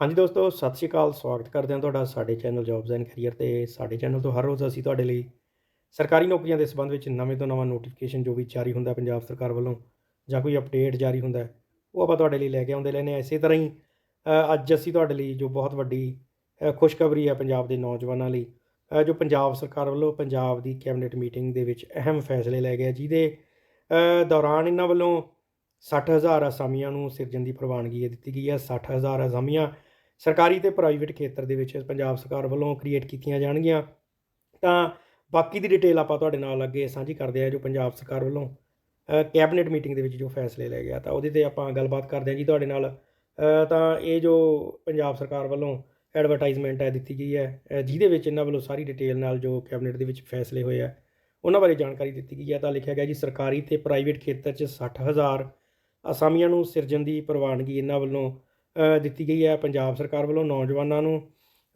ਹਾਂਜੀ ਦੋਸਤੋ, ਸਤਿ ਸ਼੍ਰੀ ਅਕਾਲ, ਸਵਾਗਤ ਕਰਦੇ ਹਾਂ ਤੁਹਾਡਾ ਸਾਡੇ ਚੈਨਲ ਜੌਬਸ ਐਂਡ ਕੈਰੀਅਰ ਤੇ ਸਾਡੇ ਚੈਨਲ ਤੋਂ ਹਰ ਰੋਜ਼ ਅਸੀਂ ਤੁਹਾਡੇ ਲਈ ਸਰਕਾਰੀ ਨੌਕਰੀਆਂ ਦੇ ਸੰਬੰਧ ਵਿੱਚ ਨਵੇਂ ਤੋਂ ਨਵਾਂ ਨੋਟੀਫਿਕੇਸ਼ਨ ਜੋ ਵੀ ਜਾਰੀ ਹੁੰਦਾ ਪੰਜਾਬ ਸਰਕਾਰ ਵੱਲੋਂ ਜਾਂ ਕੋਈ ਅਪਡੇਟ ਜਾਰੀ ਹੁੰਦਾ ਉਹ ਆਪਾਂ ਤੁਹਾਡੇ ਲਈ ਲੈ ਕੇ ਆਉਂਦੇ ਰਹਿੰਦੇ ਹਾਂ। ਇਸੇ ਤਰ੍ਹਾਂ ਹੀ ਅੱਜ ਅਸੀਂ ਤੁਹਾਡੇ ਲਈ ਜੋ ਬਹੁਤ ਵੱਡੀ ਖੁਸ਼ਖਬਰੀ ਹੈ ਪੰਜਾਬ ਦੇ ਨੌਜਵਾਨਾਂ ਲਈ ਜੋ ਪੰਜਾਬ ਸਰਕਾਰ ਵੱਲੋਂ ਪੰਜਾਬ ਦੀ ਕੈਬਨਿਟ ਮੀਟਿੰਗ ਦੇ ਵਿੱਚ ਅਹਿਮ ਫੈਸਲੇ ਲਏ ਗਏ ਜਿਹਦੇ ਦੌਰਾਨ ਇਹਨਾਂ ਵੱਲੋਂ 60000 ਅਸਾਮੀਆਂ ਨੂੰ ਸਿਰਜਣ ਦੀ ਪ੍ਰਵਾਨਗੀ ਦਿੱਤੀ ਗਈ ਹੈ। 60000 ਅਸਾਮੀਆਂ ਸਰਕਾਰੀ ਤੇ ਪ੍ਰਾਈਵੇਟ ਖੇਤਰ ਦੇ ਵਿੱਚ ਪੰਜਾਬ ਸਰਕਾਰ ਵੱਲੋਂ ਕ੍ਰੀਏਟ ਕੀਤੀਆਂ ਜਾਣਗੀਆਂ। ਤਾਂ ਬਾਕੀ ਦੀ ਡਿਟੇਲ ਆਪਾਂ ਤੁਹਾਡੇ ਨਾਲ ਅੱਗੇ ਸਾਂਝੀ ਕਰਦੇ ਹਾਂ ਜੋ ਪੰਜਾਬ ਸਰਕਾਰ ਵੱਲੋਂ ਕੈਬਨਿਟ ਮੀਟਿੰਗ ਦੇ ਵਿੱਚ ਜੋ ਫੈਸਲੇ ਲਏ ਗਿਆ ਤਾਂ ਉਹਦੇ ਤੇ ਆਪਾਂ ਗੱਲਬਾਤ ਕਰਦੇ ਹਾਂ ਜੀ ਤੁਹਾਡੇ ਨਾਲ। ਤਾਂ ਇਹ ਜੋ ਪੰਜਾਬ ਸਰਕਾਰ ਵੱਲੋਂ ਐਡਵਰਟਾਈਜ਼ਮੈਂਟ ਹੈ, ਦਿੱਤੀ ਗਈ ਹੈ ਜਿਹਦੇ ਵਿੱਚ ਇਹਨਾਂ ਵੱਲੋਂ ਸਾਰੀ ਡਿਟੇਲ ਨਾਲ ਜੋ ਕੈਬਨਿਟ ਦੇ ਵਿੱਚ ਫੈਸਲੇ ਹੋਏ ਆ, ਉਹਨਾਂ ਬਾਰੇ ਜਾਣਕਾਰੀ ਦਿੱਤੀ ਗਈ ਹੈ। ਤਾਂ ਲਿਖਿਆ ਗਿਆ ਜੀ, ਸਰਕਾਰੀ ਤੇ ਪ੍ਰਾਈਵੇਟ ਖੇਤਰ 'ਚ 60000 ਅਸਾਮੀਆਂ ਨੂੰ ਸਿਰਜਣ ਦੀ ਪ੍ਰਵਾਨਗੀ ਇਹਨਾਂ ਵੱਲੋਂ ਦਿੱਤੀ ਗਈ ਹੈ ਪੰਜਾਬ ਸਰਕਾਰ ਵੱਲੋਂ ਨੌਜਵਾਨਾਂ ਨੂੰ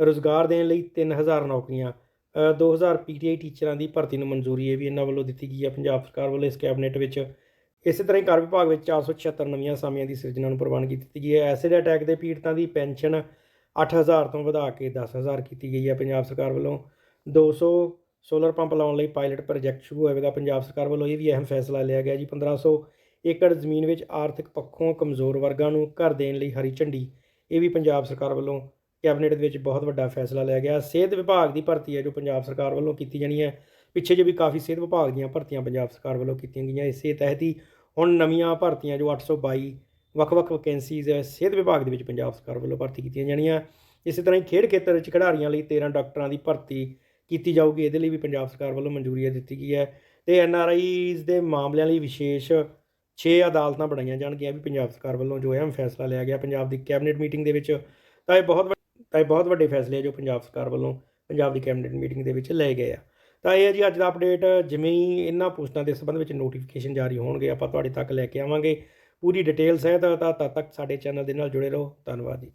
ਰੁਜ਼ਗਾਰ ਦੇਣ ਲਈ 3000 ਨੌਕਰੀਆਂ ਅ, 2000 ਪੀਟੀਆਈ ਟੀਚਰਾਂ ਦੀ ਭਰਤੀ ਨੂੰ ਮਨਜ਼ੂਰੀ ਇਹ ਵੀ ਇਹਨਾਂ ਵੱਲੋਂ ਦਿੱਤੀ ਗਈ ਹੈ। ਪੰਜਾਬ ਸਰਕਾਰ ਵੱਲੋਂ ਇਸ ਕੈਬਨਿਟ ਵਿੱਚ ਇਸੇ ਤਰ੍ਹਾਂ ਹੀ ਕਰ ਵਿਭਾਗ ਵਿੱਚ 476 ਨਵੀਆਂ ਅਸਾਮੀਆਂ ਦੀ ਸਿਰਜਣਾ ਨੂੰ ਪ੍ਰਵਾਨਗੀ ਦਿੱਤੀ ਗਈ ਹੈ। ਐਸਿਡ ਅਟੈਕ ਦੇ ਪੀੜਤਾਂ ਦੀ ਪੈਨਸ਼ਨ 8000 ਤੋਂ ਵਧਾ ਕੇ 10000 ਕੀਤੀ ਗਈ ਹੈ। ਪੰਜਾਬ ਸਰਕਾਰ ਵੱਲੋਂ 200 ਸੋਲਰ ਪੰਪ ਲਾਉਣ ਲਈ ਪਾਇਲਟ ਪ੍ਰੋਜੈਕਟ ਸ਼ੁਰੂ ਹੋਵੇਗਾ ਪੰਜਾਬ ਸਰਕਾਰ ਵੱਲੋਂ ਇਹ ਵੀ ਅਹਿਮ ਫੈਸਲਾ ਲਿਆ ਗਿਆ ਜੀ। 1500 ਏਕੜ ਜ਼ਮੀਨ ਵਿੱਚ ਆਰਥਿਕ ਪੱਖੋਂ ਕਮਜ਼ੋਰ ਵਰਗਾਂ ਨੂੰ ਘਰ ਦੇਣ ਲਈ ਹਰੀ ਝੰਡੀ। ਇਹ ਵੀ ਪੰਜਾਬ ਸਰਕਾਰ ਵੱਲੋਂ ਕੈਬਨਿਟ ਦੇ ਵਿੱਚ ਬਹੁਤ ਵੱਡਾ ਫੈਸਲਾ ਲਿਆ ਗਿਆ। ਸਿਹਤ ਵਿਭਾਗ ਦੀ ਭਰਤੀ ਹੈ, ਜੋ ਪੰਜਾਬ ਸਰਕਾਰ ਵੱਲੋਂ ਕੀਤੀ ਜਾਣੀ ਹੈ। ਪਿੱਛੇ ਜੇ ਵੀ ਕਾਫੀ ਸਿਹਤ ਵਿਭਾਗ ਦੀਆਂ ਭਰਤੀਆਂ ਪੰਜਾਬ ਸਰਕਾਰ ਵੱਲੋਂ ਕੀਤੀਆਂ ਗਈਆਂ। ਇਸੇ ਤਹਿਤ ਹੀ ਹੁਣ ਨਵੀਆਂ ਭਰਤੀਆਂ, ਜੋ 822 ਵੱਖ-ਵੱਖ ਵੈਕੈਂਸੀਜ਼ ਹੈ, ਸਿਹਤ ਵਿਭਾਗ ਦੇ ਵਿੱਚ ਪੰਜਾਬ ਸਰਕਾਰ ਵੱਲੋਂ ਭਰਤੀ ਕੀਤੀਆਂ ਜਾਣੀਆਂ। ਇਸੇ ਤਰ੍ਹਾਂ ਹੀ ਖੇਡ ਖੇਤਰ ਵਿੱਚ ਖਿਡਾਰੀਆਂ ਲਈ 13 ਡਾਕਟਰਾਂ ਦੀ ਭਰਤੀ ਕੀਤੀ ਜਾਊਗੀ। ਇਹਦੇ ਲਈ ਵੀ ਪੰਜਾਬ ਸਰਕਾਰ ਵੱਲੋਂ ਮਨਜ਼ੂਰੀ ਦਿੱਤੀ ਗਈ ਹੈ। ਤੇ ਐਨ ਆਰ ਆਈਜ਼ ਦੇ ਮਾਮਲਿਆਂ ਲਈ ਵਿਸ਼ੇਸ਼ 6 ਅਦਾਲਤਾਂ ਬਣਾਈਆਂ ਜਾਣਗੀਆਂ ਵੀ ਪੰਜਾਬ ਸਰਕਾਰ ਵੱਲੋਂ ਜੋ ਅਹਿਮ ਫੈਸਲਾ ਲਿਆ ਗਿਆ ਪੰਜਾਬ ਦੀ ਕੈਬਨਿਟ ਮੀਟਿੰਗ ਦੇ ਵਿੱਚ, ਤਾਂ ਇਹ ਬਹੁਤ ਵੱਡ- ਤਾਂ ਇਹ ਬਹੁਤ ਵੱਡੇ ਫੈਸਲੇ ਆ ਜੋ ਪੰਜਾਬ ਸਰਕਾਰ ਵੱਲੋਂ ਪੰਜਾਬ ਦੀ ਕੈਬਨਿਟ ਮੀਟਿੰਗ ਦੇ ਵਿੱਚ ਲਏ ਗਏ ਆ। ਤਾਂ ਇਹ ਹੈ ਜੀ ਅੱਜ ਦਾ ਅਪਡੇਟ, ਜਿਵੇਂ ਹੀ ਇਹਨਾਂ ਪੋਸਟਾਂ ਦੇ ਸੰਬੰਧ ਵਿੱਚ ਨੋਟੀਫਿਕੇਸ਼ਨ ਜਾਰੀ ਹੋਣਗੇ, ਆਪਾਂ ਤੁਹਾਡੇ ਤੱਕ ਲੈ ਕੇ ਆਵਾਂਗੇ। ਪੂਰੀ ਡਿਟੇਲ ਸਹਿਤ ਤਾਂ ਤਦ ਤੱਕ ਸਾਡੇ ਚੈਨਲ ਦੇ ਨਾਲ ਜੁੜੇ ਰਹੋ। ਧੰਨਵਾਦ ਜੀ।